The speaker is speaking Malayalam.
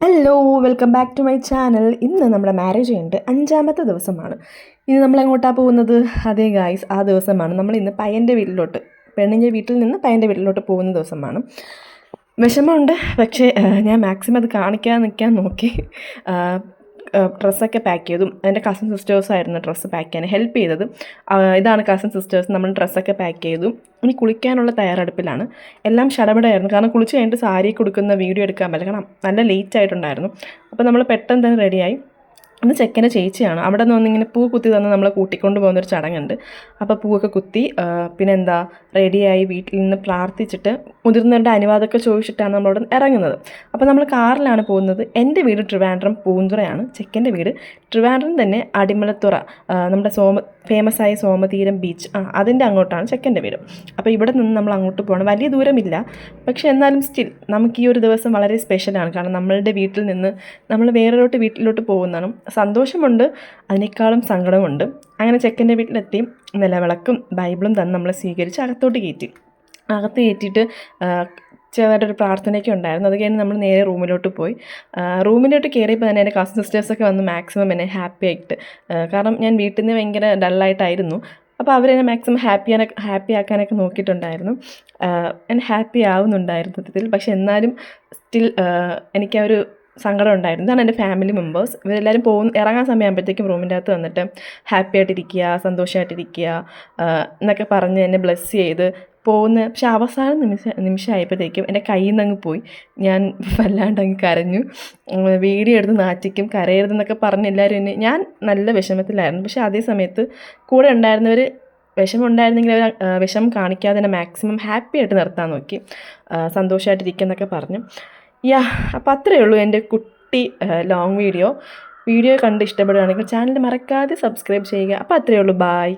Hello welcome back to my channel ഇന്ന് നമ്മുടെ മാരേജ് കഴിഞ്ഞിട്ട് അഞ്ചാമത്തെ ദിവസമാണ്. ഇന്ന് നമ്മൾ എങ്ങോട്ടാണ് പോകുന്നത്? അതേ ഗായ്സ് ആ ദിവസമാണ്. നമ്മൾ ഇന്ന് പയ്യന്റെ വീട്ടിലോട്ട് പെണ്ണിന്റെ വീട്ടിൽ നിന്ന് പയ്യന്റെ വീട്ടിലോട്ട് പോകുന്ന ദിവസമാണ്. വിഷമമുണ്ട് പക്ഷേ ഞാൻ മാക്സിമം അത് കാണിക്കാൻ നിൽക്കാൻ നോക്കി. ഡ്രസ്സൊക്കെ പാക്ക് ചെയ്തും എന്റെ കസിൻ സിസ്റ്റേഴ്സായിരുന്നു ഡ്രസ്സ് പാക്ക് ചെയ്യാൻ ഹെൽപ്പ് ചെയ്തത്. ഇതാണ് കസിൻ സിസ്റ്റേഴ്സ് നമ്മൾ ഡ്രസ്സൊക്കെ പാക്ക് ചെയ്തു. ഇനി കുളിക്കാനുള്ള തയ്യാറെടുപ്പിലാണ്. എല്ലാം ഷടപടയായിരുന്നു കാരണം കുളിച്ച് കഴിഞ്ഞിട്ട് സാരി കൊടുക്കുന്ന വീഡിയോ എടുക്കാൻ പറ്റില്ല. കാരണം നല്ല ലേറ്റ് ആയിട്ടുണ്ടായിരുന്നു. അപ്പോൾ നമ്മൾ പെട്ടെന്ന് തന്നെ റെഡിയായി അന്ന് ചെക്കന്റെ ചേച്ചിയാണ്. അവിടെ നിന്ന് വന്നിങ്ങനെ പൂ കുത്തി തന്ന് നമ്മളെ കൂട്ടിക്കൊണ്ട് പോകുന്നൊരു ചടങ്ങുണ്ട്. അപ്പോൾ പൂവൊക്കെ കുത്തി പിന്നെ എന്താ റെഡിയായി വീട്ടിൽ നിന്ന് പ്രാർത്ഥിച്ചിട്ട് മുതിർന്നവരുടെ അനുവാദമൊക്കെ ചോദിച്ചിട്ടാണ് നമ്മളവിടെ ഇറങ്ങുന്നത്. അപ്പോൾ നമ്മൾ കാറിലാണ് പോകുന്നത്. എന്റെ വീട് ട്രിവാൻഡ്രം പൂന്തുറയാണ്. ചെക്കന്റെ വീട് ട്രിവാൻഡ്രം തന്നെ അടിമലത്തുറ നമ്മുടെ സോമ ഫേമസ് ആയ സോമതീരം ബീച്ച് ആ അതിന്റെ അങ്ങോട്ടാണ് ചെക്കന്റെ വീട്. അപ്പോൾ ഇവിടെ നിന്ന് നമ്മൾ അങ്ങോട്ട് പോകണം. വലിയ ദൂരമില്ല. പക്ഷേ എന്നാലും സ്റ്റിൽ നമുക്ക് ഈ ഒരു ദിവസം വളരെ സ്പെഷ്യലാണ്. കാരണം നമ്മളുടെ വീട്ടിൽ നിന്ന് നമ്മൾ വേറൊരു വീട്ടിലോട്ട് പോകുന്നതാണ് സന്തോഷമുണ്ട് അതിനേക്കാളും സങ്കടമുണ്ട്. അങ്ങനെ ചെക്കന്റെ വീട്ടിലെത്തി നിലവിളക്കും ബൈബിളും തന്നെ നമ്മളെ സ്വീകരിച്ച് അകത്തോട്ട് കയറ്റി. അകത്ത് കയറ്റിയിട്ട് ചെറുതായിട്ടൊരു പ്രാർത്ഥനയൊക്കെ ഉണ്ടായിരുന്നു. അത് കഴിഞ്ഞ് നമ്മൾ നേരെ റൂമിലോട്ട് പോയി. റൂമിലോട്ട് കയറിയപ്പോൾ തന്നെ എന്റെ കസിൻ സിസ്റ്റേഴ്സൊക്കെ വന്ന് മാക്സിമം എന്നെ ഹാപ്പി ആയിട്ട് കാരണം ഞാൻ വീട്ടിൽ നിന്ന് ഭയങ്കര ഡള്ളായിട്ടായിരുന്നു അപ്പോൾ അവരെന്നെ മാക്സിമം ഹാപ്പി ഹാപ്പി ആക്കാനൊക്കെ നോക്കിയിട്ടുണ്ടായിരുന്നു. എന്നെ ഹാപ്പി ആവുന്നുണ്ടായിരുന്നു. സത്യത്തിൽ പക്ഷെ എന്നാലും സ്റ്റിൽ എനിക്ക് ഒരു സങ്കടം ഉണ്ടായിരുന്നു. ഇതാണ് എന്റെ ഫാമിലി മെമ്പേഴ്സ് ഇവരെല്ലാവരും പോകുന്ന ഇറങ്ങാൻ സമയമാകുമ്പോഴത്തേക്കും റൂമിന്റെ അകത്ത് വന്നിട്ട് ഹാപ്പി ആയിട്ടിരിക്കുക സന്തോഷമായിട്ടിരിക്കുക എന്നൊക്കെ പറഞ്ഞ് എന്നെ ബ്ലെസ് ചെയ്ത് പോകുന്ന പക്ഷെ അവസാന നിമിഷ നിമിഷമായപ്പോഴത്തേക്കും എന്റെ കയ്യിൽ നിന്ന് അങ്ങ് പോയി. ഞാൻ വല്ലാണ്ട് അങ്ങ് കരഞ്ഞു. വീഡിയോ എടുത്ത് നാറ്റിക്കും കരയരുതെന്നൊക്കെ പറഞ്ഞ് എല്ലാവരും എന്നെ ഞാൻ നല്ല വിഷമത്തിലായിരുന്നു. പക്ഷേ അതേ സമയത്ത് കൂടെ ഉണ്ടായിരുന്നവർ വിഷമം ഉണ്ടായിരുന്നെങ്കിൽ അവർ വിഷമം കാണിക്കാതെ തന്നെ മാക്സിമം ഹാപ്പി ആയിട്ട് നിർത്താൻ നോക്കി. സന്തോഷമായിട്ടിരിക്കുന്നൊക്കെ പറഞ്ഞു. യാ അപ്പോൾ അത്രയേ ഉള്ളൂ എന്റെ കുട്ടി ലോങ് വീഡിയോ വീഡിയോ കണ്ട് ഇഷ്ടപ്പെടുകയാണെങ്കിൽ ചാനൽ മറക്കാതെ സബ്സ്ക്രൈബ് ചെയ്യുക. അപ്പോൾ അത്രയേ ഉള്ളൂ. ബായ്